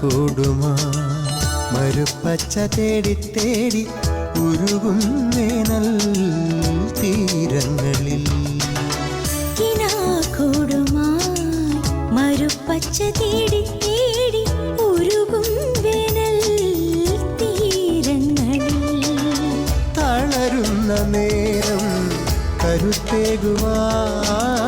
കിനാക്കൂടുമാ മരുപ്പച്ച തേടി തേടി ഉരുകും വേനൽ തീരങ്ങളിൽ. കിനാക്കൂടുമായി മരുപ്പച്ച തേടി തേടി ഉരുകും വേനൽ തീരങ്ങളിൽ. തളരുന്ന നേരം കരുത്തേകുവാൻ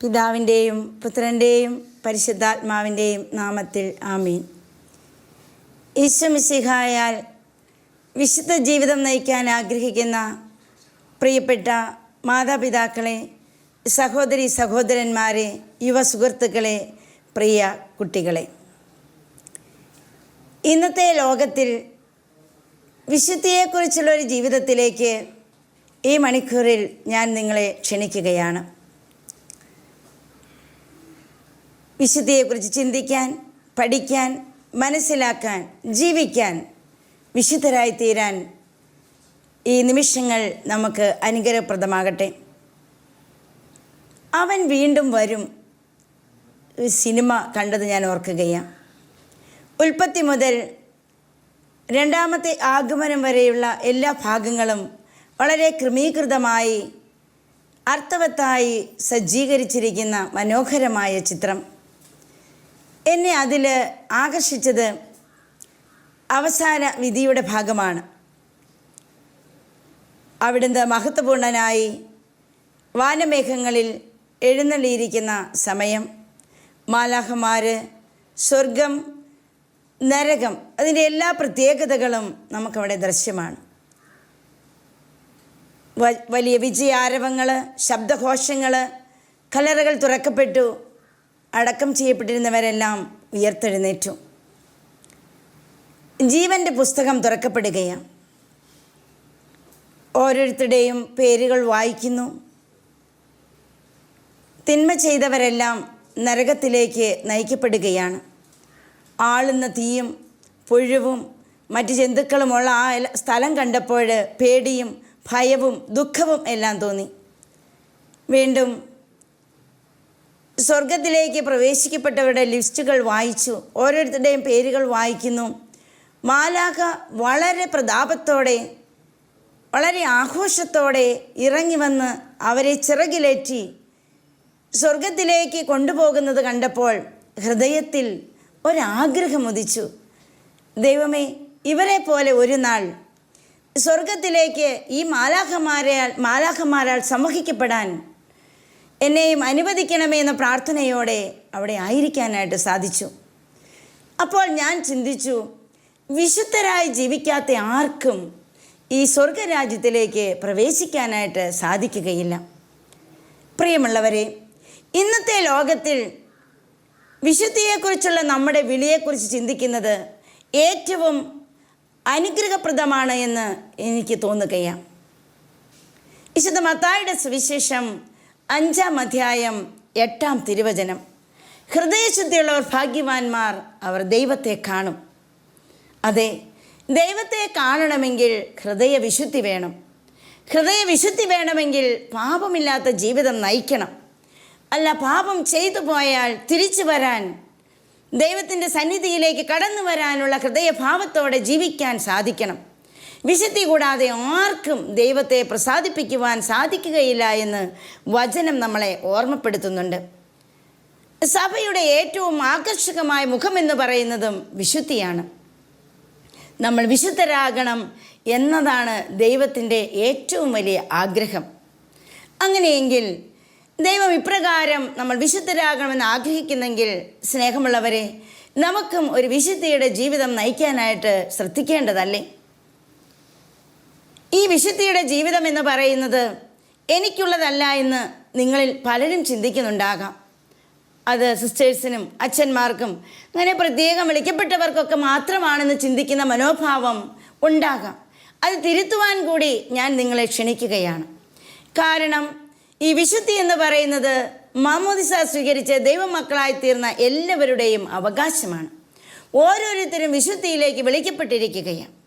പിതാവിന്റെയും പുത്രന്റെയും പരിശുദ്ധാത്മാവിന്റെയും നാമത്തിൽ ആമീൻ. ഈശ്വമിസിഹായാൽ വിശുദ്ധ ജീവിതം നയിക്കാൻ ആഗ്രഹിക്കുന്ന പ്രിയപ്പെട്ട മാതാപിതാക്കളെ സഹോദരി സഹോദരന്മാരെ യുവ സുഹൃത്തുക്കളെ പ്രിയ കുട്ടികളെ. ഇന്നത്തെ ലോകത്തിൽ വിശുദ്ധിയെക്കുറിച്ചുള്ള ഒരു ജീവിതത്തിലേക്ക് ഈ മണിക്കൂറിൽ ഞാൻ നിങ്ങളെ ക്ഷണിക്കുകയാണ്. വിശുദ്ധിയെക്കുറിച്ച് ചിന്തിക്കാൻ പഠിക്കാൻ മനസ്സിലാക്കാൻ ജീവിക്കാൻ വിശുദ്ധരായി തീരാൻ ഈ നിമിഷങ്ങൾ നമുക്ക് അനുഗ്രഹപ്രദമാകട്ടെ. അവൻ വീണ്ടും വരും. ഒരു സിനിമ കണ്ടത് ഞാൻ ഓർക്കുകയാണ് ഉൽപ്പത്തി മുതൽ രണ്ടാമത്തെ ആഗമനം വരെയുള്ള എല്ലാ ഭാഗങ്ങളും വളരെ ക്രമീകൃതമായി അർത്ഥവത്തായി സജ്ജീകരിച്ചിരിക്കുന്ന മനോഹരമായ ചിത്രം. എന്നെ അതിൽ ആകർഷിച്ചത് അവസാന വിധിയുടെ ഭാഗമാണ്. അവിടുന്ന് മഹത്വപൂർണനായി വാനമേഘങ്ങളിൽ എഴുന്നള്ളിയിരിക്കുന്ന സമയം. മാലാഹമാർ സ്വർഗം നരകം അതിന്റെ എല്ലാ പ്രത്യേകതകളും നമുക്കവിടെ ദൃശ്യമാണ്. വലിയ വിജയാരവങ്ങൾ ശബ്ദഘോഷങ്ങൾ കലറകൾ തുറക്കപ്പെട്ടു. അടക്കം ചെയ്യപ്പെട്ടിരുന്നവരെല്ലാം ഉയർത്തെഴുന്നേറ്റു. ജീവന്റെ പുസ്തകം തുറക്കപ്പെടുകയാണ്. ഓരോരുത്തരുടെയും പേരുകൾ വായിക്കുന്നു. തിന്മ ചെയ്തവരെല്ലാം നരകത്തിലേക്ക് നയിക്കപ്പെടുകയാണ്. ആളുന്ന തീയും പുഴുവും മറ്റ് ജന്തുക്കളുമുള്ള ആ സ്ഥലം കണ്ടപ്പോൾ പേടിയും ഭയവും ദുഃഖവും എല്ലാം തോന്നി. വീണ്ടും സ്വർഗത്തിലേക്ക് പ്രവേശിക്കപ്പെട്ടവരുടെ ലിസ്റ്റുകൾ വായിച്ചു. ഓരോരുത്തരുടെയും പേരുകൾ വായിക്കുന്നു. മാലാഖ വളരെ പ്രതാപത്തോടെ വളരെ ആഘോഷത്തോടെ ഇറങ്ങി വന്ന് അവരെ ചിറകിലേറ്റി സ്വർഗത്തിലേക്ക് കൊണ്ടുപോകുന്നത് കണ്ടപ്പോൾ ഹൃദയത്തിൽ ഒരാഗ്രഹം ഉദിച്ചു ദൈവമേ ഇവരെ പോലെ ഒരു നാൾ സ്വർഗത്തിലേക്ക് ഈ മാലാഖമാരാൽ മാലാഖമാരാൽ സമൂഹിക്കപ്പെടാൻ എന്നെയും അനുവദിക്കണമേ എന്ന പ്രാർത്ഥനയോടെ അവിടെ ആയിരിക്കാനായിട്ട് സാധിച്ചു. അപ്പോൾ ഞാൻ ചിന്തിച്ചു വിശുദ്ധരായി ജീവിക്കാത്ത ആർക്കും ഈ സ്വർഗരാജ്യത്തിലേക്ക് പ്രവേശിക്കാനായിട്ട് സാധിക്കുകയില്ല. പ്രിയമുള്ളവരെ ഇന്നത്തെ ലോകത്തിൽ വിശുദ്ധിയെക്കുറിച്ചുള്ള നമ്മുടെ വിളിയെക്കുറിച്ച് ചിന്തിക്കുന്നത് ഏറ്റവും അനുഗ്രഹപ്രദമാണ് എന്ന് എനിക്ക് തോന്നുകയാണ്. വിശുദ്ധ മത്തായുടെ സുവിശേഷം അഞ്ചാം അധ്യായം എട്ടാം തിരുവചനം. ഹൃദയശുദ്ധിയുള്ളവർ ഭാഗ്യവാന്മാർ അവർ ദൈവത്തെ കാണും. അതെ ദൈവത്തെ കാണണമെങ്കിൽ ഹൃദയവിശുദ്ധി വേണം. ഹൃദയവിശുദ്ധി വേണമെങ്കിൽ പാപമില്ലാത്ത ജീവിതം നയിക്കണം. അല്ല പാപം ചെയ്തു പോയാൽ തിരിച്ചു വരാൻ ദൈവത്തിന്റെ സന്നിധിയിലേക്ക് കടന്നു വരാനുള്ള ഹൃദയഭാവത്തോടെ ജീവിക്കാൻ സാധിക്കണം. വിശുദ്ധി കൂടാതെ ആർക്കും ദൈവത്തെ പ്രസാദിപ്പിക്കുവാൻ സാധിക്കുകയില്ല എന്ന് വചനം നമ്മളെ ഓർമ്മപ്പെടുത്തുന്നുണ്ട്. സഭയുടെ ഏറ്റവും ആകർഷകമായ മുഖമെന്ന് പറയുന്നതും വിശുദ്ധിയാണ്. നമ്മൾ വിശുദ്ധരാകണം എന്നതാണ് ദൈവത്തിന്റെ ഏറ്റവും വലിയ ആഗ്രഹം. അങ്ങനെയെങ്കിൽ ദൈവം ഇപ്രകാരം നമ്മൾ വിശുദ്ധരാകണമെന്ന് ആഗ്രഹിക്കുന്നെങ്കിൽ സ്നേഹമുള്ളവരെ നമുക്കും ഒരു വിശുദ്ധിയുടെ ജീവിതം നയിക്കാനായിട്ട് ശ്രദ്ധിക്കേണ്ടതല്ലേ? ഈ വിശുദ്ധിയുടെ ജീവിതം എന്ന് പറയുന്നത് എനിക്കുള്ളതല്ല എന്ന് നിങ്ങളിൽ പലരും ചിന്തിക്കുന്നുണ്ടാകാം. അത് സിസ്റ്റേഴ്സിനും അച്ഛന്മാർക്കും അങ്ങനെ പ്രത്യേകം വിളിക്കപ്പെട്ടവർക്കൊക്കെ മാത്രമാണെന്ന് ചിന്തിക്കുന്ന മനോഭാവം ഉണ്ടാകാം. അത് തിരുത്തുവാൻ കൂടി ഞാൻ നിങ്ങളെ ക്ഷണിക്കുകയാണ്. കാരണം ഈ വിശുദ്ധി എന്ന് പറയുന്നത് മാമോദിസ സ്വീകരിച്ച് ദൈവമക്കളായി തീർന്ന എല്ലാവരുടെയും അവകാശമാണ്. ഓരോരുത്തരും വിശുദ്ധിയിലേക്ക് വിളിക്കപ്പെട്ടിരിക്കുകയാണ്.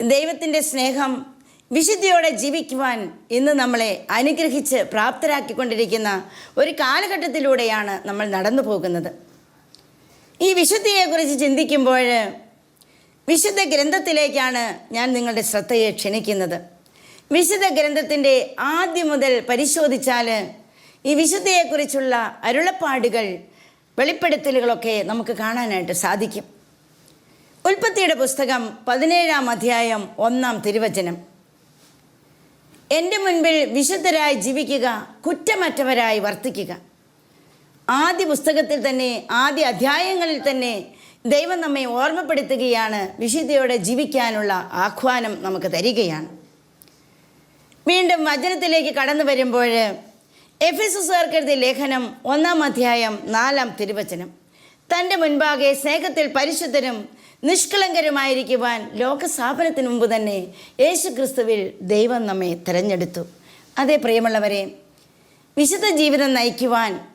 ദൈവത്തിന്റെ സ്നേഹം വിശുദ്ധിയോടെ ജീവിക്കുവാൻ ഇന്ന് നമ്മളെ അനുഗ്രഹിച്ച് പ്രാപ്തരാക്കിക്കൊണ്ടിരിക്കുന്ന ഒരു കാലഘട്ടത്തിലൂടെയാണ് നമ്മൾ നടന്നു പോകുന്നത്. ഈ വിശുദ്ധിയെക്കുറിച്ച് ചിന്തിക്കുമ്പോൾ വിശുദ്ധ ഗ്രന്ഥത്തിലേക്കാണ് ഞാൻ നിങ്ങളുടെ ശ്രദ്ധയെ ക്ഷണിക്കുന്നത്. വിശുദ്ധ ഗ്രന്ഥത്തിന്റെ ആദ്യം മുതൽ പരിശോധിച്ചാൽ ഈ വിശുദ്ധിയെക്കുറിച്ചുള്ള അരുളപ്പാടുകൾ വെളിപ്പെടുത്തലുകളൊക്കെ നമുക്ക് കാണാനായിട്ട് സാധിക്കും. ഉൽപ്പത്തിയുടെ പുസ്തകം പതിനേഴാം അധ്യായം ഒന്നാം തിരുവചനം. എന്റെ മുൻപിൽ വിശുദ്ധരായി ജീവിക്കുക കുറ്റമറ്റവരായി വർത്തിക്കുക. ആദ്യ പുസ്തകത്തിൽ തന്നെ ആദ്യ അധ്യായങ്ങളിൽ തന്നെ ദൈവം നമ്മെ ഓർമ്മപ്പെടുത്തുകയാണ് വിശുദ്ധയോടെ ജീവിക്കാനുള്ള ആഹ്വാനം നമുക്ക് തരികയാണ്. വീണ്ടും വചനത്തിലേക്ക് കടന്നു വരുമ്പോൾ എഫ് എസ് എഴുതിയ ലേഖനം ഒന്നാം അധ്യായം നാലാം തിരുവചനം. തന്റെ മുൻപാകെ സ്നേഹത്തിൽ പരിശുദ്ധരും നിഷ്കളങ്കരുമായിരിക്കുവാൻ ലോകസ്ഥാപനത്തിന് മുമ്പ് തന്നെ യേശു ക്രിസ്തുവിൽ ദൈവം നമ്മെ തിരഞ്ഞെടുത്തു. അതേ പ്രിയമുള്ളവരെ വിശുദ്ധ ജീവിതം നയിക്കുവാൻ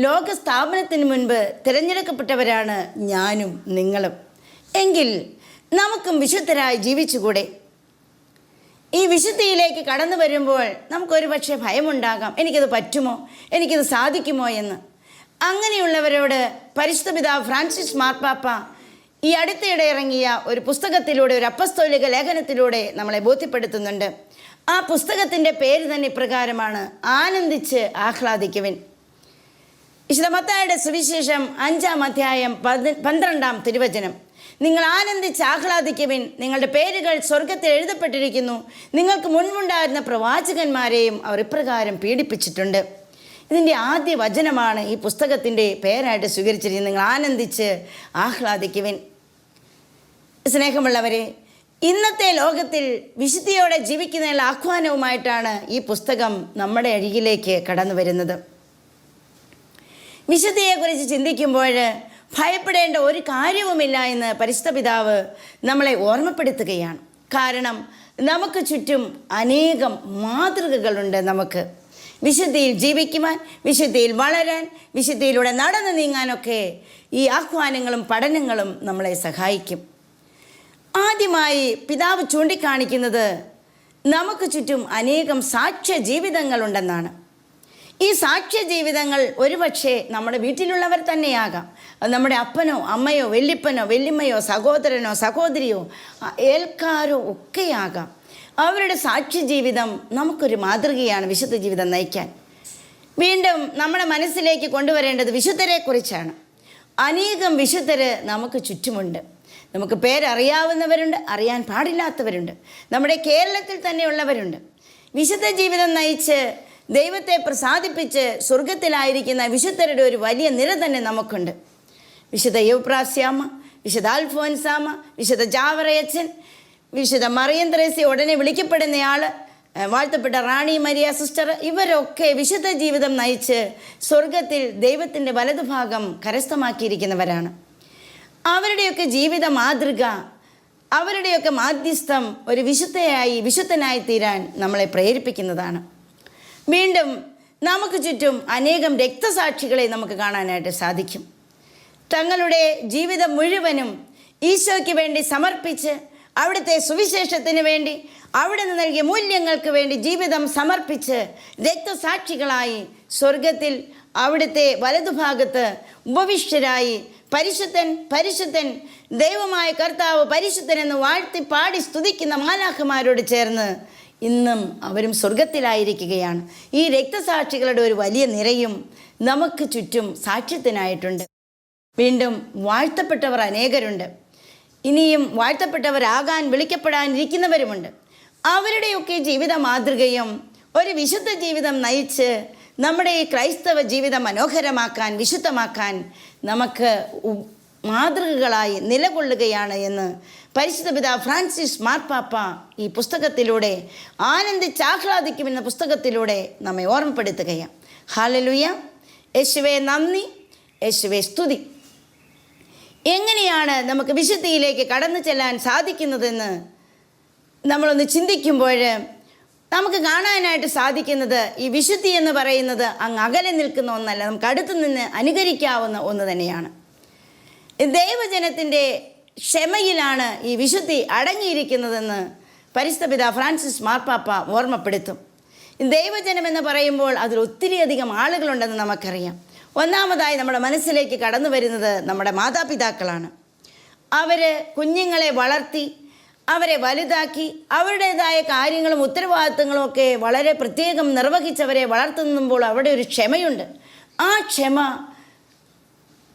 ലോക സ്ഥാപനത്തിന് മുൻപ് തിരഞ്ഞെടുക്കപ്പെട്ടവരാണ് ഞാനും നിങ്ങളും. എങ്കിൽ നമുക്കും വിശുദ്ധരായി ജീവിച്ചുകൂടെ? ഈ വിശുദ്ധിയിലേക്ക് കടന്നു വരുമ്പോൾ നമുക്കൊരു പക്ഷേ ഭയമുണ്ടാകാം. എനിക്കത് പറ്റുമോ? എനിക്കത് സാധിക്കുമോ എന്ന്. അങ്ങനെയുള്ളവരോട് പരിശുദ്ധ പിതാവ് ഫ്രാൻസിസ് മാർപ്പാപ്പ ഈ അടുത്തിടെ ഇറങ്ങിയ ഒരു പുസ്തകത്തിലൂടെ ഒരു അപ്പസ്തോലിക ലേഖനത്തിലൂടെ നമ്മളെ ബോധ്യപ്പെടുത്തുന്നുണ്ട്. ആ പുസ്തകത്തിന്റെ പേര് തന്നെ ഇപ്രകാരമാണ് ആനന്ദിച്ച് ആഹ്ലാദിക്കുവിൻ. വിശുദ്ധമത്തായുടെ സുവിശേഷം അഞ്ചാം അധ്യായം പന്ത്രണ്ടാം തിരുവചനം. നിങ്ങൾ ആനന്ദിച്ച് ആഹ്ലാദിക്കുവിൻ. നിങ്ങളുടെ പേരുകൾ സ്വർഗത്തിൽ എഴുതപ്പെട്ടിരിക്കുന്നു. നിങ്ങൾക്ക് മുൻപുണ്ടായിരുന്ന പ്രവാചകന്മാരെയും അവർ ഇപ്രകാരം പീഡിപ്പിച്ചിട്ടുണ്ട്. ഇതിന്റെ ആദ്യ വചനമാണ് ഈ പുസ്തകത്തിന്റെ പേരായിട്ട് സ്വീകരിച്ചിരിക്കുന്നത്. നിങ്ങൾ ആനന്ദിച്ച് ആഹ്ലാദിക്കുവിൻ. സ്നേഹമുള്ളവരെ ഇന്നത്തെ ലോകത്തിൽ വിശുദ്ധിയോടെ ജീവിക്കുന്നതിനുള്ള ആഹ്വാനവുമായിട്ടാണ് ഈ പുസ്തകം നമ്മുടെ അരികിലേക്ക് കടന്നു വരുന്നത്. വിശുദ്ധിയെക്കുറിച്ച് ചിന്തിക്കുമ്പോൾ ഭയപ്പെടേണ്ട ഒരു കാര്യവുമില്ല എന്ന് പരിശുദ്ധ പിതാവ് നമ്മളെ ഓർമ്മപ്പെടുത്തുകയാണ്. കാരണം നമുക്ക് ചുറ്റും അനേകം മാതൃകകളുണ്ട് നമുക്ക്. വിശുദ്ധിയിൽ ജീവിക്കുവാൻ വിശുദ്ധിയിൽ വളരാൻ വിശുദ്ധിയിലൂടെ നടന്നു നീങ്ങാനൊക്കെ ഈ ആഹ്വാനങ്ങളും പഠനങ്ങളും നമ്മളെ സഹായിക്കും. ആദ്യമായി പിതാവ് ചൂണ്ടിക്കാണിക്കുന്നത് നമുക്ക് ചുറ്റും അനേകം സാക്ഷ്യ ജീവിതങ്ങളുണ്ടെന്നാണ്. ഈ സാക്ഷ്യ ജീവിതങ്ങൾ ഒരുപക്ഷെ നമ്മുടെ വീട്ടിലുള്ളവർ തന്നെയാകാം. നമ്മുടെ അപ്പനോ അമ്മയോ വല്യപ്പനോ വല്യമ്മയോ സഹോദരനോ സഹോദരിയോ ഏൽക്കാരോ ഒക്കെയാകാം. അവരുടെ സാക്ഷി ജീവിതം നമുക്കൊരു മാതൃകയാണ് വിശുദ്ധ ജീവിതം നയിക്കാൻ. വീണ്ടും നമ്മുടെ മനസ്സിലേക്ക് കൊണ്ടുവരേണ്ടത് വിശുദ്ധരെക്കുറിച്ചാണ്. അനേകം വിശുദ്ധര് നമുക്ക് ചുറ്റുമുണ്ട്. നമുക്ക് പേരറിയാവുന്നവരുണ്ട് അറിയാൻ പാടില്ലാത്തവരുണ്ട്. നമ്മുടെ കേരളത്തിൽ തന്നെയുള്ളവരുണ്ട്. വിശുദ്ധ ജീവിതം നയിച്ച് ദൈവത്തെ പ്രസാദിപ്പിച്ച് സ്വർഗത്തിലായിരിക്കുന്ന വിശുദ്ധരുടെ ഒരു വലിയ നിര തന്നെ നമുക്കുണ്ട്. വിശുദ്ധ യുവപ്രാസ്യാമ വിശുദ്ധ അൽഫോൻസാമ വിശുദ്ധ ജാവറയച്ചൻ വിശുദ്ധ മറിയം ത്രേസി ഉടനെ വിളിക്കപ്പെടുന്നയാൾ വാഴ്ത്തപ്പെട്ട റാണി മരിയ സിസ്റ്റർ ഇവരൊക്കെ വിശുദ്ധ ജീവിതം നയിച്ച് സ്വർഗത്തിൽ ദൈവത്തിന്റെ വലതുഭാഗം കരസ്ഥമാക്കിയിരിക്കുന്നവരാണ്. അവരുടെയൊക്കെ ജീവിത മാതൃക അവരുടെയൊക്കെ മാധ്യസ്ഥം ഒരു വിശുദ്ധയായി വിശുദ്ധനായി തീരാൻ നമ്മളെ പ്രേരിപ്പിക്കുന്നതാണ്. വീണ്ടും നമുക്ക് ചുറ്റും അനേകം രക്തസാക്ഷികളെ നമുക്ക് കാണാനായിട്ട് സാധിക്കും. തങ്ങളുടെ ജീവിതം മുഴുവനും ഈശോയ്ക്ക് വേണ്ടി സമർപ്പിച്ച് അവിടുത്തെ സുവിശേഷത്തിന് വേണ്ടി അവിടെ നിന്ന് നൽകിയ മൂല്യങ്ങൾക്ക് വേണ്ടി ജീവിതം സമർപ്പിച്ച് രക്തസാക്ഷികളായി സ്വർഗത്തിൽ അവിടുത്തെ വലതുഭാഗത്ത് ഉപവിഷ്ടരായി പരിശുദ്ധൻ പരിശുദ്ധൻ ദൈവമായ കർത്താവ് പരിശുദ്ധൻ എന്ന് വാഴ്ത്തി പാടി സ്തുതിക്കുന്ന മാലാഖമാരോട് ചേർന്ന് ഇന്നും അവരും സ്വർഗത്തിലായിരിക്കുകയാണ് ഈ രക്തസാക്ഷികളുടെ ഒരു വലിയ നിരയും നമുക്ക് ചുറ്റും സാക്ഷ്യത്തിനായിട്ടുണ്ട്. വീണ്ടും വാഴ്ത്തപ്പെട്ടവർ അനേകരുണ്ട്. ഇനിയും വാഴ്ത്തപ്പെട്ടവരാകാൻ വിളിക്കപ്പെടാനിരിക്കുന്നവരുമുണ്ട്. അവരുടെയൊക്കെ ജീവിത മാതൃകയും ഒരു വിശുദ്ധ ജീവിതം നയിച്ച് നമ്മുടെ ഈ ക്രൈസ്തവ ജീവിതം മനോഹരമാക്കാൻ വിശുദ്ധമാക്കാൻ നമുക്ക് മാതൃകകളായി നിലകൊള്ളുകയാണ് എന്ന് പരിശുദ്ധ പിതാ ഫ്രാൻസിസ് മാർപ്പാപ്പ ഈ പുസ്തകത്തിലൂടെ ആനന്ദിച്ചാഹ്ലാദിക്കുമെന്ന പുസ്തകത്തിലൂടെ നമ്മെ ഓർമ്മപ്പെടുത്തുകയാണ്. ഹാലലുയ യേശുവെ നന്ദി. യേശുവെ സ്തുതി. എങ്ങനെയാണ് നമുക്ക് വിശുദ്ധിയിലേക്ക് കടന്നു ചെല്ലാൻ സാധിക്കുന്നതെന്ന് നമ്മളൊന്ന് ചിന്തിക്കുമ്പോൾ നമുക്ക് കാണാനായിട്ട് സാധിക്കുന്നത് ഈ വിശുദ്ധി എന്ന് പറയുന്നത് അങ്ങ് അകലെ നിൽക്കുന്ന ഒന്നല്ല നമുക്ക് അടുത്തു നിന്ന് അനുകരിക്കാവുന്ന ഒന്ന് തന്നെയാണ്. ദൈവജനത്തിന്റെ ക്ഷമയിലാണ് ഈ വിശുദ്ധി അടങ്ങിയിരിക്കുന്നതെന്ന് പരിസ്ഥപിത പിതാ ഫ്രാൻസിസ് മാർപ്പാപ്പ ഓർമ്മപ്പെടുത്തും. ദൈവജനം എന്ന് പറയുമ്പോൾ അതിൽ ഒത്തിരിയധികം ആളുകളുണ്ടെന്ന് നമുക്കറിയാം. ഒന്നാമതായി നമ്മുടെ മനസ്സിലേക്ക് കടന്നു വരുന്നത് നമ്മുടെ മാതാപിതാക്കളാണ്. അവർ കുഞ്ഞുങ്ങളെ വളർത്തി അവരെ വലുതാക്കി അവരുടേതായ കാര്യങ്ങളും ഉത്തരവാദിത്തങ്ങളും ഒക്കെ വളരെ പ്രത്യേകം നിർവഹിച്ചവരെ വളർത്തുമ്പോൾ അവിടെ ഒരു ക്ഷമയുണ്ട്. ആ ക്ഷമ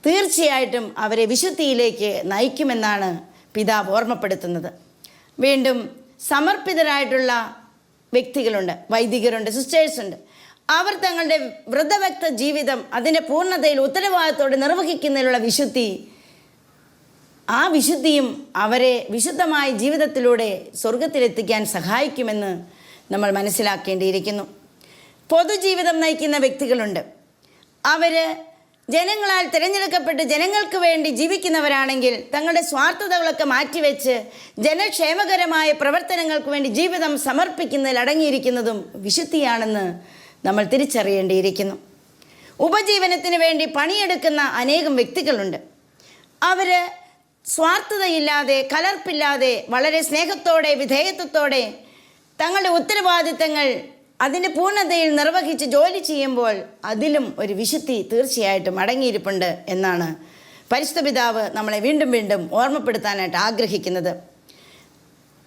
തീർച്ചയായിട്ടും അവരെ വിശുദ്ധിയിലേക്ക് നയിക്കുമെന്നാണ് പിതാവ് ഓർമ്മപ്പെടുത്തുന്നത്. വീണ്ടും സമർപ്പിതരായിട്ടുള്ള വ്യക്തികളുണ്ട് വൈദികരുണ്ട് സിസ്റ്റേഴ്സ് ഉണ്ട് അവർ തങ്ങളുടെ വ്രതവ്യക്ത ജീവിതം അതിന്റെ പൂർണതയിൽ ഉത്തരവാദിത്തോടെ നിർവഹിക്കുന്നതിലുള്ള വിശുദ്ധി. ആ വിശുദ്ധിയും അവരെ വിശുദ്ധമായ ജീവിതത്തിലൂടെ സ്വർഗത്തിലെത്തിക്കാൻ സഹായിക്കുമെന്ന് നമ്മൾ മനസ്സിലാക്കേണ്ടിയിരിക്കുന്നു. പൊതുജീവിതം നയിക്കുന്ന വ്യക്തികളുണ്ട്. അവർ ജനങ്ങളാൽ തിരഞ്ഞെടുക്കപ്പെട്ട് ജനങ്ങൾക്ക് വേണ്ടി ജീവിക്കുന്നവരാണെങ്കിൽ തങ്ങളുടെ സ്വാർത്ഥതകളൊക്കെ മാറ്റിവെച്ച് ജനക്ഷേമകരമായ പ്രവർത്തനങ്ങൾക്ക് വേണ്ടി ജീവിതം സമർപ്പിക്കുന്നതിൽ അടങ്ങിയിരിക്കുന്നതും വിശുദ്ധിയാണെന്ന് നമ്മൾ തിരിച്ചറിയേണ്ടിയിരിക്കുന്നു. ഉപജീവനത്തിന് വേണ്ടി പണിയെടുക്കുന്ന അനേകം വ്യക്തികളുണ്ട്. അവർ സ്വാർത്ഥതയില്ലാതെ കലർപ്പില്ലാതെ വളരെ സ്നേഹത്തോടെ വിധേയത്വത്തോടെ തങ്ങളുടെ ഉത്തരവാദിത്തങ്ങൾ അതിന്റെ പൂർണതയിൽ നിർവഹിച്ച് ജോലി ചെയ്യുമ്പോൾ അതിലും ഒരു വിശുദ്ധി തീർച്ചയായിട്ടും അടങ്ങിയിരിപ്പുണ്ട് എന്നാണ് പരിശുദ്ധ പിതാവ് നമ്മളെ വീണ്ടും വീണ്ടും ഓർമ്മപ്പെടുത്താനായിട്ട് ആഗ്രഹിക്കുന്നത്.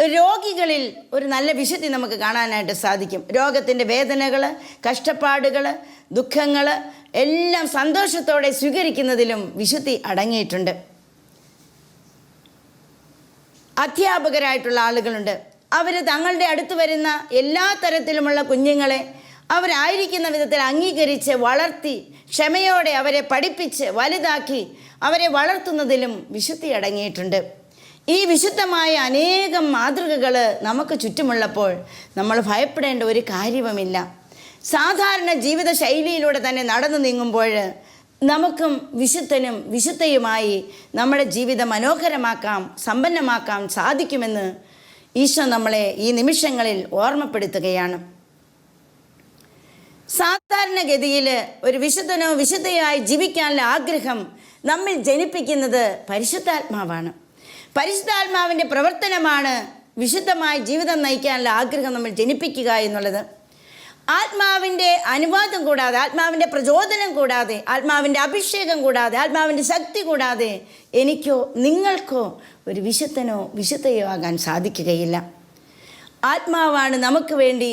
രോഗികളിൽ ഒരു നല്ല വിശുദ്ധി നമുക്ക് കാണാനായിട്ട് സാധിക്കും. രോഗത്തിന്റെ വേദനകൾ കഷ്ടപ്പാടുകൾ ദുഃഖങ്ങൾ എല്ലാം സന്തോഷത്തോടെ സ്വീകരിക്കുന്നതിലും വിശുദ്ധി അടങ്ങിയിട്ടുണ്ട്. അധ്യാപകരായിട്ടുള്ള ആളുകളുണ്ട്. അവർ തങ്ങളുടെ അടുത്ത് വരുന്ന എല്ലാ തരത്തിലുമുള്ള കുഞ്ഞുങ്ങളെ അവരായിരിക്കുന്ന വിധത്തിൽ അംഗീകരിച്ച് വളർത്തി ക്ഷമയോടെ അവരെ പഠിപ്പിച്ച് വലുതാക്കി അവരെ വളർത്തുന്നതിലും വിശുദ്ധി അടങ്ങിയിട്ടുണ്ട്. ഈ വിശുദ്ധമായ അനേകം മാതൃകകൾ നമുക്ക് ചുറ്റുമുള്ളപ്പോൾ നമ്മൾ ഭയപ്പെടേണ്ട ഒരു കാര്യവുമില്ല. സാധാരണ ജീവിത ശൈലിയിലൂടെ തന്നെ നടന്നു നീങ്ങുമ്പോൾ നമുക്കും വിശുദ്ധനും വിശുദ്ധയുമായി നമ്മുടെ ജീവിതം മനോഹരമാക്കാം സമ്പന്നമാക്കാം സാധിക്കുമെന്ന് ഈശോ നമ്മളെ ഈ നിമിഷങ്ങളിൽ ഓർമ്മപ്പെടുത്തുകയാണ്. സാധാരണഗതിയിൽ ഒരു വിശുദ്ധനോ വിശുദ്ധയായി ജീവിക്കാനുള്ള ആഗ്രഹം നമ്മിൽ ജനിപ്പിക്കുന്നത് പരിശുദ്ധാത്മാവാണ്. പരിശുദ്ധാത്മാവിന്റെ പ്രവർത്തനമാണ് വിശുദ്ധമായി ജീവിതം നയിക്കാനുള്ള ആഗ്രഹം നമ്മൾ ജനിപ്പിക്കുക എന്നുള്ളത്. ആത്മാവിന്റെ അനുവാദം കൂടാതെ ആത്മാവിന്റെ പ്രചോദനം കൂടാതെ ആത്മാവിന്റെ അഭിഷേകം കൂടാതെ ആത്മാവിന്റെ ശക്തി കൂടാതെ എനിക്കോ നിങ്ങൾക്കോ ഒരു വിശുദ്ധനോ വിശുദ്ധയോ ആകാൻ സാധിക്കുകയില്ല. ആത്മാവാണ് നമുക്ക് വേണ്ടി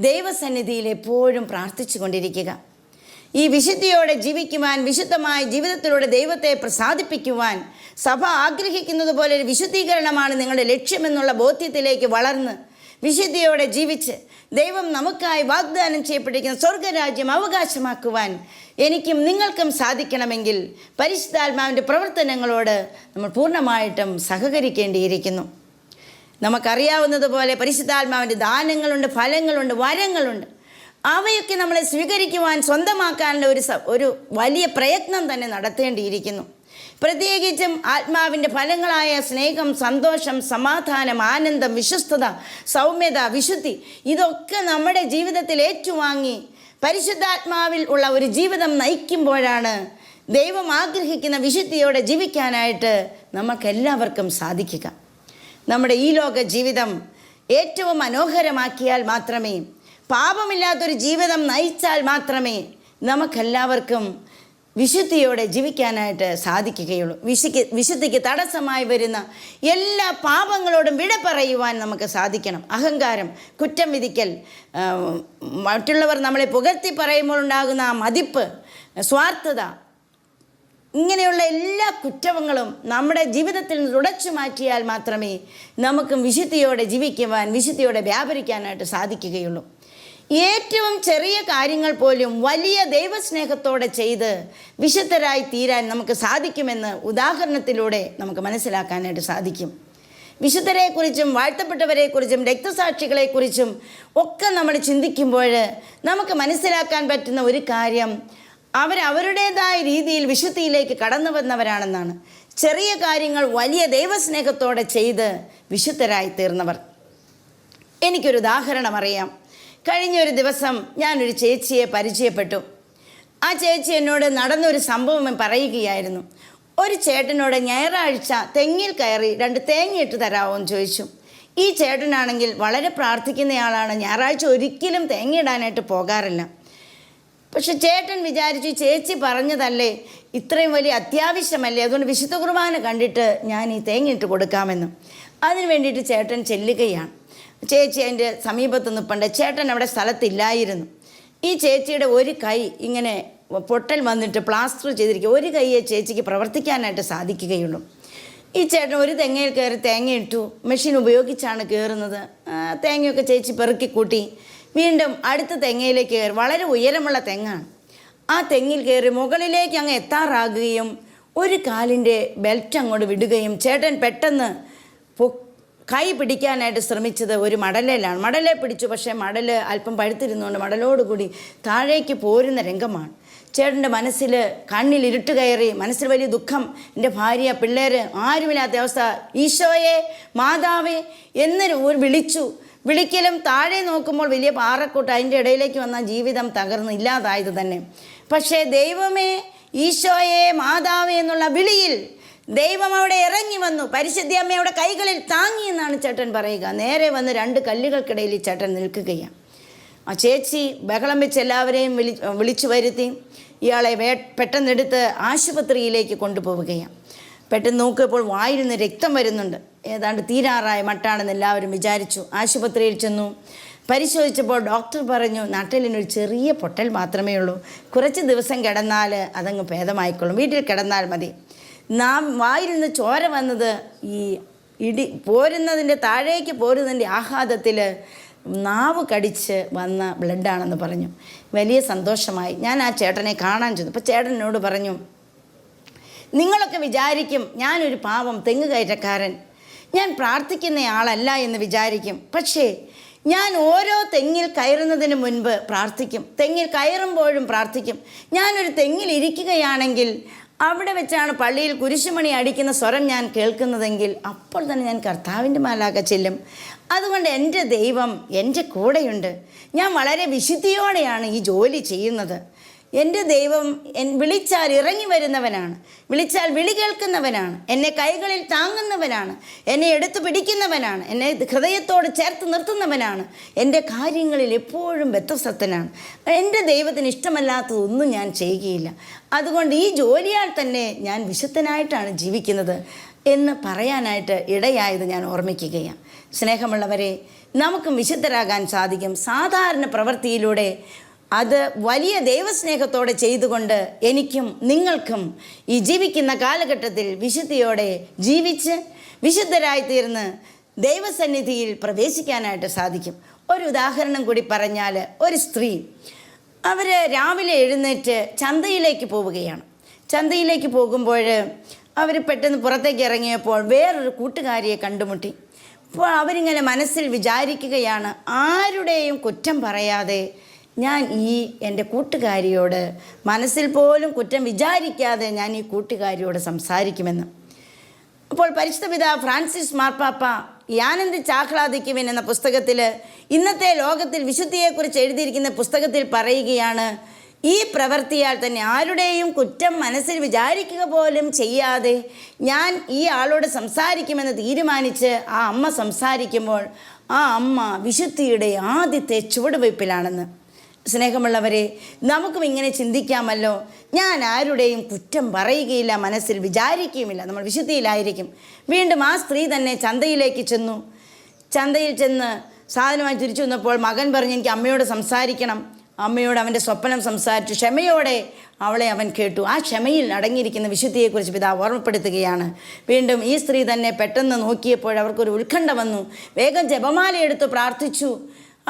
ദൈവസന്നിധിയിൽ എപ്പോഴും പ്രാർത്ഥിച്ചു കൊണ്ടിരിക്കുക ഈ വിശുദ്ധിയോടെ ജീവിക്കുവാൻ വിശുദ്ധമായ ജീവിതത്തിലൂടെ ദൈവത്തെ പ്രസാദിപ്പിക്കുവാൻ സഭ ആഗ്രഹിക്കുന്നത് പോലെ ഒരു വിശുദ്ധീകരണമാണ് നിങ്ങളുടെ ലക്ഷ്യമെന്നുള്ള ബോധ്യത്തിലേക്ക് വളർന്ന് വിശുദ്ധിയോടെ ജീവിച്ച് ദൈവം നമുക്കായി വാഗ്ദാനം ചെയ്യപ്പെട്ടിരിക്കുന്ന സ്വർഗരാജ്യം അവകാശമാക്കുവാൻ എനിക്കും നിങ്ങൾക്കും സാധിക്കണമെങ്കിൽ പരിശുദ്ധാത്മാവിന്റെ പ്രവർത്തനങ്ങളോട് നമ്മൾ പൂർണമായിട്ടും സഹകരിക്കേണ്ടിയിരിക്കുന്നു. നമുക്കറിയാവുന്നതുപോലെ പരിശുദ്ധാത്മാവിന്റെ ദാനങ്ങളുണ്ട് ഫലങ്ങളുണ്ട് വരങ്ങളുണ്ട്. അവയൊക്കെ നമ്മളെ സ്വീകരിക്കുവാൻ സ്വന്തമാക്കാനുള്ള ഒരു ഒരു വലിയ പ്രയത്നം തന്നെ നടത്തേണ്ടിയിരിക്കുന്നു. പ്രത്യേകിച്ചും ആത്മാവിന്റെ ഫലങ്ങളായ സ്നേഹം സന്തോഷം സമാധാനം ആനന്ദം വിശ്വസ്തത സൗമ്യത വിശുദ്ധി ഇതൊക്കെ നമ്മുടെ ജീവിതത്തിൽ ഏറ്റുവാങ്ങി പരിശുദ്ധാത്മാവിൽ ഉള്ള ഒരു ജീവിതം നയിക്കുമ്പോഴാണ് ദൈവം ആഗ്രഹിക്കുന്ന വിശുദ്ധിയോടെ ജീവിക്കാനായിട്ട് നമുക്കെല്ലാവർക്കും സാധിക്കുക. നമ്മുടെ ഈ ലോക ജീവിതം ഏറ്റവും മനോഹരമാക്കിയാൽ മാത്രമേ പാപമില്ലാത്തൊരു ജീവിതം നയിച്ചാൽ മാത്രമേ നമുക്കെല്ലാവർക്കും വിശുദ്ധിയോടെ ജീവിക്കാനായിട്ട് സാധിക്കുകയുള്ളൂ. വിശുക്ക് വിശുദ്ധിക്ക് തടസ്സമായി വരുന്ന എല്ലാ പാപങ്ങളോടും വിട പറയുവാൻ നമുക്ക് സാധിക്കണം. അഹങ്കാരം കുറ്റം വിധിക്കൽ മറ്റുള്ളവർ നമ്മളെ പുകഴ്ത്തി പറയുമ്പോൾ ഉണ്ടാകുന്ന ആ മതിപ്പ് സ്വാർത്ഥത ഇങ്ങനെയുള്ള എല്ലാ കുറ്റങ്ങളും നമ്മുടെ ജീവിതത്തിൽ നിന്ന് തുടച്ചു മാറ്റിയാൽ മാത്രമേ നമുക്കും വിശുദ്ധിയോടെ ജീവിക്കുവാൻ വിശുദ്ധിയോടെ വ്യാപരിക്കാനായിട്ട് സാധിക്കുകയുള്ളൂ. ഏറ്റവും ചെറിയ കാര്യങ്ങൾ പോലും വലിയ ദൈവസ്നേഹത്തോടെ ചെയ്ത് വിശുദ്ധരായി തീരാൻ നമുക്ക് സാധിക്കുമെന്ന് ഉദാഹരണത്തിലൂടെ നമുക്ക് മനസ്സിലാക്കാനായിട്ട് സാധിക്കും. വിശുദ്ധരെക്കുറിച്ചും വാഴ്ത്തപ്പെട്ടവരെക്കുറിച്ചും രക്തസാക്ഷികളെക്കുറിച്ചും ഒക്കെ നമ്മൾ ചിന്തിക്കുമ്പോൾ നമുക്ക് മനസ്സിലാക്കാൻ പറ്റുന്ന ഒരു കാര്യം അവരവരുടേതായ രീതിയിൽ വിശുദ്ധിയിലേക്ക് കടന്നു വന്നവരാണെന്നാണ്. ചെറിയ കാര്യങ്ങൾ വലിയ ദൈവസ്നേഹത്തോടെ ചെയ്ത് വിശുദ്ധരായി തീർന്നവർ. എനിക്കൊരു ഉദാഹരണം അറിയാം. കഴിഞ്ഞ ഒരു ദിവസം ഞാനൊരു ചേച്ചിയെ പരിചയപ്പെട്ടു. ആ ചേച്ചി എന്നോട് നടന്നൊരു സംഭവം പറയുകയായിരുന്നു. ഒരു ചേട്ടനോട് ഞായറാഴ്ച തെങ്ങിൽ കയറി രണ്ട് തേങ്ങയിട്ട് തരാമോ എന്ന് ചോദിച്ചു. ഈ ചേട്ടനാണെങ്കിൽ വളരെ പ്രാർത്ഥിക്കുന്നയാളാണ്. ഞായറാഴ്ച ഒരിക്കലും തേങ്ങയിടാനായിട്ട് പോകാറില്ല. പക്ഷെ ചേട്ടൻ വിചാരിച്ചു ചേച്ചി പറഞ്ഞതല്ലേ? ഇത്രയും വലിയ അത്യാവശ്യമല്ലേ? അതുകൊണ്ട് വിശുദ്ധ കുർബാന കണ്ടിട്ട് ഞാൻ ഈ തേങ്ങയിട്ട് കൊടുക്കാമെന്ന്. അതിന് വേണ്ടിയിട്ട് ചേട്ടൻ ചെല്ലുകയാണ്. ചേച്ചി അതിന്റെ സമീപത്ത് നിൽപ്പണ്ട് ചേട്ടൻ അവിടെ സ്ഥലത്തില്ലായിരുന്നു. ഈ ചേച്ചിയുടെ ഒരു കൈ ഇങ്ങനെ പൊട്ടൽ വന്നിട്ട് പ്ലാസ്റ്റർ ചെയ്തിരിക്കുക. ഒരു കൈയെ ചേച്ചിക്ക് പ്രവർത്തിക്കാനായിട്ട് സാധിക്കുകയുള്ളൂ. ഈ ചേട്ടൻ ഒരു തെങ്ങയിൽ കയറി തേങ്ങയിട്ടു മെഷീൻ ഉപയോഗിച്ചാണ് കയറുന്നത്. തേങ്ങയൊക്കെ ചേച്ചി പെറുക്കി കൂട്ടി. വീണ്ടും അടുത്ത തെങ്ങയിലേക്ക് കയറി. വളരെ ഉയരമുള്ള തെങ്ങാണ്. ആ തെങ്ങിൽ കയറി മുകളിലേക്ക് അങ്ങ് എത്താറാകുകയും ഒരു കാലിന്റെ ബെൽറ്റ് അങ്ങോട്ട് വിടുകയും ചേട്ടൻ പെട്ടെന്ന് കൈ പിടിക്കാനായിട്ട് ശ്രമിച്ചത് ഒരു മടലയിലാണ് മടലെ പിടിച്ചു പക്ഷേ മടൽ അല്പം പഴുത്തിരുന്നുകൊണ്ട് മടലോടുകൂടി താഴേക്ക് പോരുന്ന രംഗമാണ്. ചേട്ടന്റെ മനസ്സിൽ കണ്ണിൽ ഇരുട്ട് കയറി മനസ്സിൽ വലിയ ദുഃഖം. എന്റെ ഭാര്യ പിള്ളേർ ആരുമില്ലാത്ത അവസ്ഥ. ഈശോയെ മാതാവേ എന്നൊരു വിളിച്ചു. വിളിക്കലും താഴെ നോക്കുമ്പോൾ വലിയ പാറക്കൂട്ട് അതിന്റെ ഇടയിലേക്ക് വന്ന ജീവിതം തകർന്ന് ഇല്ലാതായത് തന്നെ. പക്ഷേ ദൈവമേ ഈശോയെ മാതാവേ എന്നുള്ള വിളിയിൽ ദൈവം അവിടെ ഇറങ്ങി വന്നു. പരിശുദ്ധി അമ്മയുടെ കൈകളിൽ താങ്ങി എന്നാണ് ചേട്ടൻ പറയുക. നേരെ വന്ന് രണ്ട് കല്ലുകൾക്കിടയിൽ ഈ ചേട്ടൻ നിൽക്കുകയാണ്. ആ ചേച്ചി ബഹളം വെച്ച് എല്ലാവരെയും വിളി വിളിച്ചു വരുത്തി. ഇയാളെ വേ പെട്ടെന്നെടുത്ത് ആശുപത്രിയിലേക്ക് കൊണ്ടുപോവുകയാണ്. പെട്ടെന്ന് നോക്കിയപ്പോൾ വായിൽ നിന്ന് രക്തം വരുന്നുണ്ട്. ഏതാണ്ട് തീരാറായ മട്ടാണെന്ന് എല്ലാവരും വിചാരിച്ചു. ആശുപത്രിയിൽ ചെന്നു. പരിശോധിച്ചപ്പോൾ ഡോക്ടർ പറഞ്ഞു നട്ടലിനൊരു ചെറിയ പൊട്ടൽ മാത്രമേ ഉള്ളൂ. കുറച്ച് ദിവസം കിടന്നാൽ അതങ്ങ് ഭേദമായിക്കൊള്ളും. വീട്ടിൽ കിടന്നാൽ മതി. നാം വായിൽ നിന്ന് ചോര വന്നത് ഈ ഇടി പോരുന്നതിന്റെ താഴേക്ക് പോരുന്നതിന്റെ ആഘാതത്തിൽ നാവ് കടിച്ച് വന്ന ബ്ലഡാണെന്ന് പറഞ്ഞു. വലിയ സന്തോഷമായി. ഞാൻ ആ ചേട്ടനെ കാണാൻ ചെന്നു. അപ്പോൾ ചേട്ടനോട് പറഞ്ഞു നിങ്ങളൊക്കെ വിചാരിക്കും ഞാനൊരു പാവം തെങ്ങ് കയറ്റക്കാരൻ ഞാൻ പ്രാർത്ഥിക്കുന്ന ആളല്ല എന്ന് വിചാരിക്കും. പക്ഷേ ഞാൻ ഓരോ തെങ്ങിൽ കയറുന്നതിന് മുൻപ് പ്രാർത്ഥിക്കും. തെങ്ങിൽ കയറുമ്പോഴും പ്രാർത്ഥിക്കും. ഞാനൊരു തെങ്ങിൽ ഇരിക്കുകയാണെങ്കിൽ അവിടെ വെച്ചാണ് പള്ളിയിൽ കുരിശുമണി അടിക്കുന്ന സ്വരം ഞാൻ കേൾക്കുന്നതെങ്കിൽ അപ്പോൾ തന്നെ ഞാൻ കർത്താവിന്റെ മാലാക ചെല്ലും. അതുകൊണ്ട് എന്റെ ദൈവം എന്റെ കൂടെയുണ്ട്. ഞാൻ വളരെ വിശുദ്ധിയോടെയാണ് ഈ ജോലി ചെയ്യുന്നത്. എന്റെ ദൈവം എൻ വിളിച്ചാൽ ഇറങ്ങി വരുന്നവനാണ്. വിളിച്ചാൽ വിളി കേൾക്കുന്നവനാണ്. എന്നെ കൈകളിൽ താങ്ങുന്നവനാണ്. എന്നെ എടുത്തു പിടിക്കുന്നവനാണ്. എന്നെ ഹൃദയത്തോട് ചേർത്ത് നിർത്തുന്നവനാണ്. എന്റെ കാര്യങ്ങളിൽ എപ്പോഴും വ്യത്യസ്തനാണ്. എന്റെ ദൈവത്തിന് ഇഷ്ടമല്ലാത്തതൊന്നും ഞാൻ ചെയ്യുകയില്ല. അതുകൊണ്ട് ഈ ജോലിയാൽ തന്നെ ഞാൻ വിശുദ്ധനായിട്ടാണ് ജീവിക്കുന്നത് എന്ന് പറയാനായിട്ട് ഇടയായത് ഞാൻ ഓർമ്മിക്കുകയാണ്. സ്നേഹമുള്ളവരെ നമുക്കും വിശുദ്ധരാകാൻ സാധിക്കും. സാധാരണ പ്രവൃത്തിയിലൂടെ അത് വലിയ ദൈവസ്നേഹത്തോടെ ചെയ്തുകൊണ്ട് എനിക്കും നിങ്ങൾക്കും ഈ ജീവിക്കുന്ന കാലഘട്ടത്തിൽ വിശുദ്ധിയോടെ ജീവിച്ച് വിശുദ്ധരായിത്തീർന്ന് ദൈവസന്നിധിയിൽ പ്രവേശിക്കാനായിട്ട് സാധിക്കും. ഒരു ഉദാഹരണം കൂടി പറഞ്ഞാൽ ഒരു സ്ത്രീ അവർ രാവിലെ എഴുന്നേറ്റ് ചന്തയിലേക്ക് പോവുകയാണ്. ചന്തയിലേക്ക് പോകുമ്പോൾ അവർ പെട്ടെന്ന് പുറത്തേക്ക് ഇറങ്ങിയപ്പോൾ വേറൊരു കൂട്ടുകാരിയെ കണ്ടുമുട്ടി. അപ്പോൾ അവരിങ്ങനെ മനസ്സിൽ വിചാരിക്കുകയാണ് ആരുടെയും കുറ്റം പറയാതെ ഞാൻ ഈ എന്റെ കൂട്ടുകാരിയോട് മനസ്സിൽ പോലും കുറ്റം വിചാരിക്കാതെ ഞാൻ ഈ കൂട്ടുകാരിയോട് സംസാരിക്കുമെന്ന്. അപ്പോൾ പരിശുദ്ധ പിതാ ഫ്രാൻസിസ് മാർപ്പാപ്പ ഈ ആനന്ദ് ചാഹ്ലാദിക്കുവിൻ എന്ന പുസ്തകത്തിൽ ഇന്നത്തെ ലോകത്തിൽ വിശുദ്ധിയെക്കുറിച്ച് എഴുതിയിരിക്കുന്ന പുസ്തകത്തിൽ പറയുകയാണ് ഈ പ്രവൃത്തിയാൽ തന്നെ ആരുടെയും കുറ്റം മനസ്സിൽ വിചാരിക്കുക പോലും ചെയ്യാതെ ഞാൻ ഈ ആളോട് സംസാരിക്കുമെന്ന് തീരുമാനിച്ച് ആ അമ്മ സംസാരിക്കുമ്പോൾ ആ അമ്മ വിശുദ്ധിയുടെ ആദ്യത്തെ ചുവടുവയ്പ്പിലാണെന്ന് സ്നേഹമുള്ളവരെ നമുക്കും ഇങ്ങനെ ചിന്തിക്കാമല്ലോ. ഞാൻ ആരുടെയും കുറ്റം പറയുകയില്ല മനസ്സിൽ വിചാരിക്കുകയുമില്ല. നമ്മൾ വിശുദ്ധിയിലായിരിക്കും. വീണ്ടും ആ സ്ത്രീ തന്നെ ചന്തയിലേക്ക് ചെന്നു. ചന്തയിൽ ചെന്ന് സാധനമായി തിരിച്ചു വന്നപ്പോൾ മകൻ പറഞ്ഞ് എനിക്ക് അമ്മയോട് സംസാരിക്കണം. അമ്മയോട് അവന്റെ സ്വപ്നം സംസാരിച്ചു. ക്ഷമയോടെ അവളെ അവൻ കേട്ടു. ആ ക്ഷമയിൽ അടങ്ങിയിരിക്കുന്ന വിശുദ്ധിയെക്കുറിച്ച് പിതാവ് ഓർമ്മപ്പെടുത്തുകയാണ്. വീണ്ടും ഈ സ്ത്രീ തന്നെ പെട്ടെന്ന് നോക്കിയപ്പോൾ അവർക്കൊരു ഉത്കണ്ഠ വന്നു. വേഗം ജപമാല എടുത്ത് പ്രാർത്ഥിച്ചു.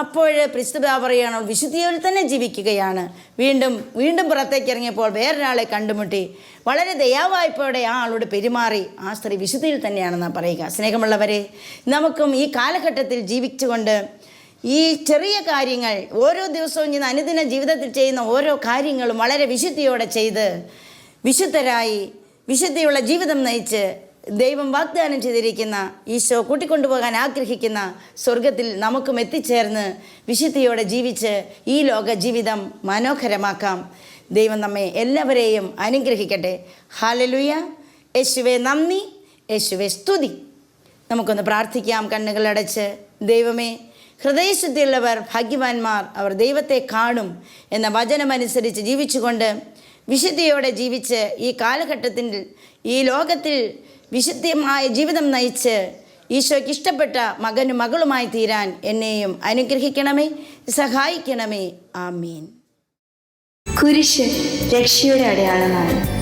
അപ്പോൾ പരിശുദ്ധ പറയുകയാണോ വിശുദ്ധിയിൽ തന്നെ ജീവിക്കുകയാണ്. വീണ്ടും വീണ്ടും പുറത്തേക്ക് ഇറങ്ങിയപ്പോൾ വേറൊരാളെ കണ്ടുമുട്ടി. വളരെ ദയാവായ്പയോടെ ആ ആളോട് പെരുമാറി ആ സ്ത്രീ വിശുദ്ധിയിൽ തന്നെയാണെന്നാണ് പറയുക. സ്നേഹമുള്ളവരെ നമുക്കും ഈ കാലഘട്ടത്തിൽ ജീവിച്ചുകൊണ്ട് ഈ ചെറിയ കാര്യങ്ങൾ ഓരോ ദിവസവും ഇന്ന് അനുദിന ജീവിതത്തിൽ ചെയ്യുന്ന ഓരോ കാര്യങ്ങളും വളരെ വിശുദ്ധിയോടെ ചെയ്ത് വിശുദ്ധരായി വിശുദ്ധിയുള്ള ജീവിതം നയിച്ച് ദൈവം വാഗ്ദാനം ചെയ്തിരിക്കുന്ന ഈശോ കൂട്ടിക്കൊണ്ടുപോകാൻ ആഗ്രഹിക്കുന്ന സ്വർഗത്തിൽ നമുക്കും എത്തിച്ചേർന്ന് വിശുദ്ധിയോടെ ജീവിച്ച് ഈ ലോക ജീവിതം മനോഹരമാക്കാം. ദൈവം നമ്മെ എല്ലാവരെയും അനുഗ്രഹിക്കട്ടെ. ഹാലലുയ യേശുവെ നന്ദി. യേശുവെ സ്തുതി. നമുക്കൊന്ന് പ്രാർത്ഥിക്കാം. കണ്ണുകളടച്ച് ദൈവമേ ഹൃദയശുദ്ധിയുള്ളവർ ഭാഗ്യവാന്മാർ അവർ ദൈവത്തെ കാണും എന്ന വചനമനുസരിച്ച് ജീവിച്ചുകൊണ്ട് വിശുദ്ധിയോടെ ജീവിച്ച് ഈ കാലഘട്ടത്തിൽ ഈ ലോകത്തിൽ വിശുദ്ധമായ ജീവിതം നയിച്ച് ഈശോയ്ക്ക് ഇഷ്ടപ്പെട്ട മകനും മകളുമായി തീരാൻ എന്നെയും അനുഗ്രഹിക്കണമേ സഹായിക്കണമേ. ആമീൻ. കുരിശ് രക്ഷയുടെ അടയാളമാണ്.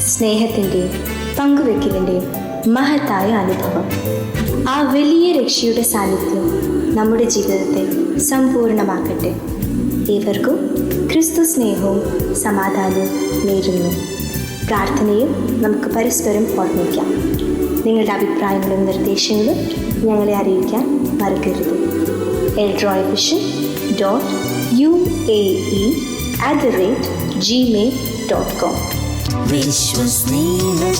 സ്നേഹത്തിന്റെയും പങ്കുവെക്കലിന്റെയും മഹത്തായ അനുഭവം. ആ വലിയ രക്ഷയുടെ സാന്നിധ്യം നമ്മുടെ ജീവിതത്തെ സമ്പൂർണമാക്കട്ടെ. ഏവർക്കും ക്രിസ്തു സ്നേഹവും സമാധാനവും നേരുന്നു. പ്രാർത്ഥനയും നമുക്ക് പരസ്പരം ഓർമ്മിക്കാം. നിങ്ങളുടെ അഭിപ്രായങ്ങളും നിർദ്ദേശങ്ങളും ഞങ്ങളെ അറിയിക്കാൻ മറക്കരുത്. Eldroy vision dot U A E at the rate Gmail dot com. വിശ്വസ്നേഹത്തിന്റെ